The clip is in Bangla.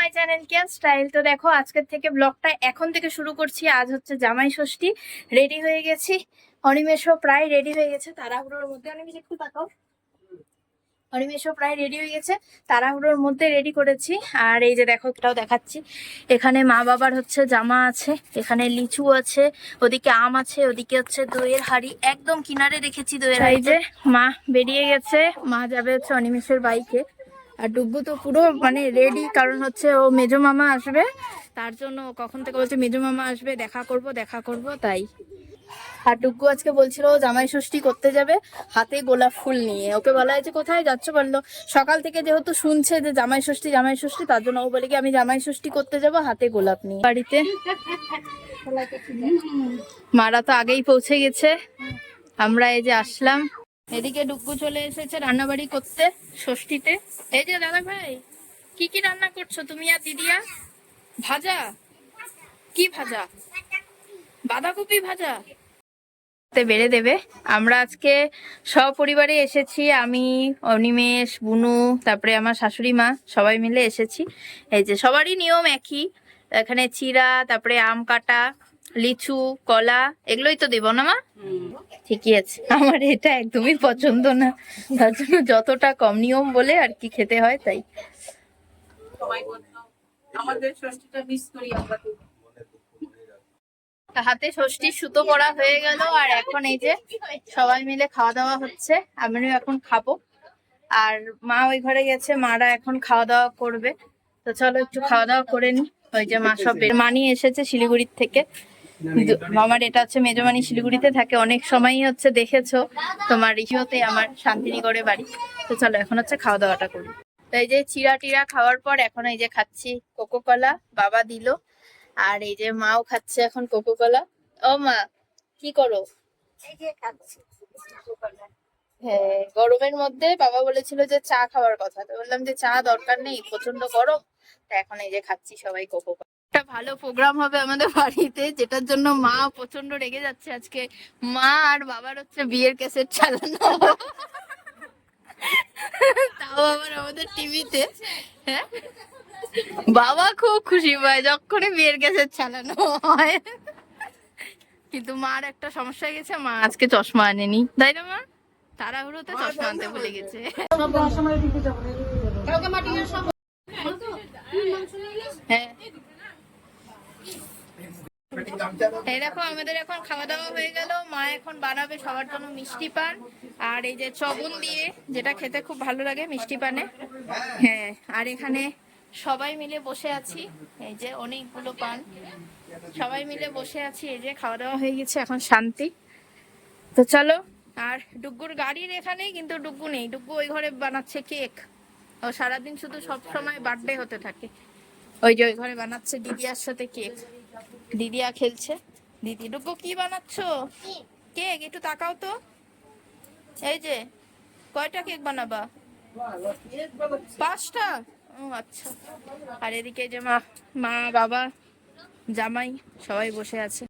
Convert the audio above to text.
My channel care style. তো দেখো আজকের থেকে ব্লগটা এখন থেকে শুরু করছি। আজ হচ্ছে জামাই ষষ্ঠী রেডি হয়ে গেছি। অনিমেষও প্রায় রেডি হয়ে গেছে। তাড়াহুড়োর মধ্যে অনিমেষ একটু তাকাও। অনিমেষও প্রায় রেডি হয়ে গেছে। তাড়াহুড়োর মধ্যে রেডি করেছি। আর এই যে দেখো এটাও দেখাচ্ছি। এখানে মা বাবার হচ্ছে জামা আছে এখানে লিচু আছে ওদিকে আম আছে ওদিকে হচ্ছে দইয়ের হাড়ি। একদম কিনারে রেখেছি দইয়ের হাড়ি যে মা বেরিয়ে গেছে। মা যাবে হচ্ছে অনিমেষের বাইকে। আর ডুব্বু তো পুরো মানে রেডি কারণ হচ্ছে ও মেজো মামা আসবে। তার জন্য কখন থেকে বলছে, মেজো মামা আসবে, দেখা করব দেখা করব তাই। আর ডুগ্গু আজকে বলছিল জামাই ষষ্ঠী করতে যাবে, হাতে গোলাপ ফুল নিয়ে। ওকে বলা হয়েছে, কোথায় যাচ্ছ? বলল, সকাল থেকে যেহেতু শুনছে যে জামাই ষষ্ঠী জামাই ষষ্ঠী, তার জন্য ও বলে কি, আমি জামাই ষষ্ঠী করতে যাব, হাতে গোলাপ নিয়ে। বাড়িতে। মারা তো আগেই পৌঁছে গেছে। আমরা এই যে আসলাম। এদিকে ডুগ্গু চলে এসেছে রান্নাবাড়ি করতে, ষষ্ঠীতে। এই যে দাদা ভাই কি কি রান্না করছ তুমি আর দিদিয়া ভাজা? কি ভাজা? বাঁধাকপি ভাজা? বেড়ে দেবে। আমরা আজকে সপরিবারে এসেছি, আমি, অনিমেষ, বুনু, তারপরে আমার শাশুড়ি মা, সবাই মিলে এসেছি। এই যে সবারই নিয়ম একই। এখানে চিরা, তারপরে আম কাটা লিচু কলা এগুলোই তো দেবো না মা? ঠিকই আছে। আমার এটা একদমই পছন্দ না। তার জন্য যতটা কম নিয়ম বলে আর কি খেতে হয় তাই। হাতে ষষ্ঠীর সুতো পরা হয়ে গেল আর এখন এই যে সবাই মিলে খাওয়া দাওয়া হচ্ছে। আমিও এখন খাব। আর মা ওই ঘরে গেছে মারা এখন খাওয়া দাওয়া করবে। তো চলো একটু খাওয়া দাওয়া করে নি। ওই যে মা সব মানি এসেছে শিলিগুড়ির থেকে। আমার এটা হচ্ছে মেজমানি শিলিগুড়িতে থাকে অনেক সময়ই হচ্ছে দেখেছ। তোমার ইসিওতে আমার শান্তিনিগড়ে বাড়ি। তো চলো এখন হচ্ছে খাওয়া দাওয়াটা করি। তো এই যে চিরা টিরা খাওয়ার পর এখন এই যে খাচ্ছি কোকো কলা বাবা দিলো। আর এই যে মাও খাচ্ছে এখন কোকো কলা ও মা কি করো? হ্যাঁ গরমের মধ্যে বাবা বলেছিল যে চা খাওয়ার কথা। তো বললাম যে চা দরকার নেই প্রচণ্ড গরম। তা এখন এই যে খাচ্ছি সবাই কোকো কলা একটা ভালো প্রোগ্রাম হবে আমাদের বাড়িতে যেটার জন্য মা প্রচণ্ড রেগে যাচ্ছে আজকে। মা আর বাবার হচ্ছে বিয়ের ক্যাসেট চালানো। তাও আবার আমাদের টিভিতে হ্যাঁ? বাবা খুব খুশি পায় যখনই বিয়ের ক্যাসেট চালানো হয়। কিন্তু মার একটা সমস্যা গেছে মা আজকে চশমা আনেনি। তাই না মা? তাড়াহুড়োতে চশমা আনতে ভুলে গেছে। হ্যাঁ। এই দেখো আমাদের এখন খাওয়া দাওয়া হয়ে গেল। মা এখন বানাবে সবার জন্য মিষ্টি পান। আর এই যে চবন দিয়ে যেটা খেতে খুব ভালো লাগে মিষ্টি পানে। হ্যাঁ আর এখানে সবাই মিলে বসে আছি। এই যে অনেকগুলো পান। সবাই মিলে বসে আছি। এই যে খাওয়া দাওয়া হয়ে গেছে এখন শান্তি। তো চলো আর ডুগ্গুর গাড়ির এখানে কিন্তু ডুগ্গু নেই। ডুগ্গু ওই ঘরে বানাচ্ছে কেক। ও সারাদিন শুধু সব সময় বার্থডে হতে থাকে। ওই যে ওই ঘরে বানাচ্ছে দিদিয়ার সাথে কেক। দিদিয়া খেলছে। দিদি ডুগ্গু কি বানাচ্ছো? কেক একটু তাকাও তো। এই যে কয়টা কেক বানাবা? পাঁচটা? ও আচ্ছা। আর এদিকে যে মা মা বাবা জামাই সবাই বসে আছে।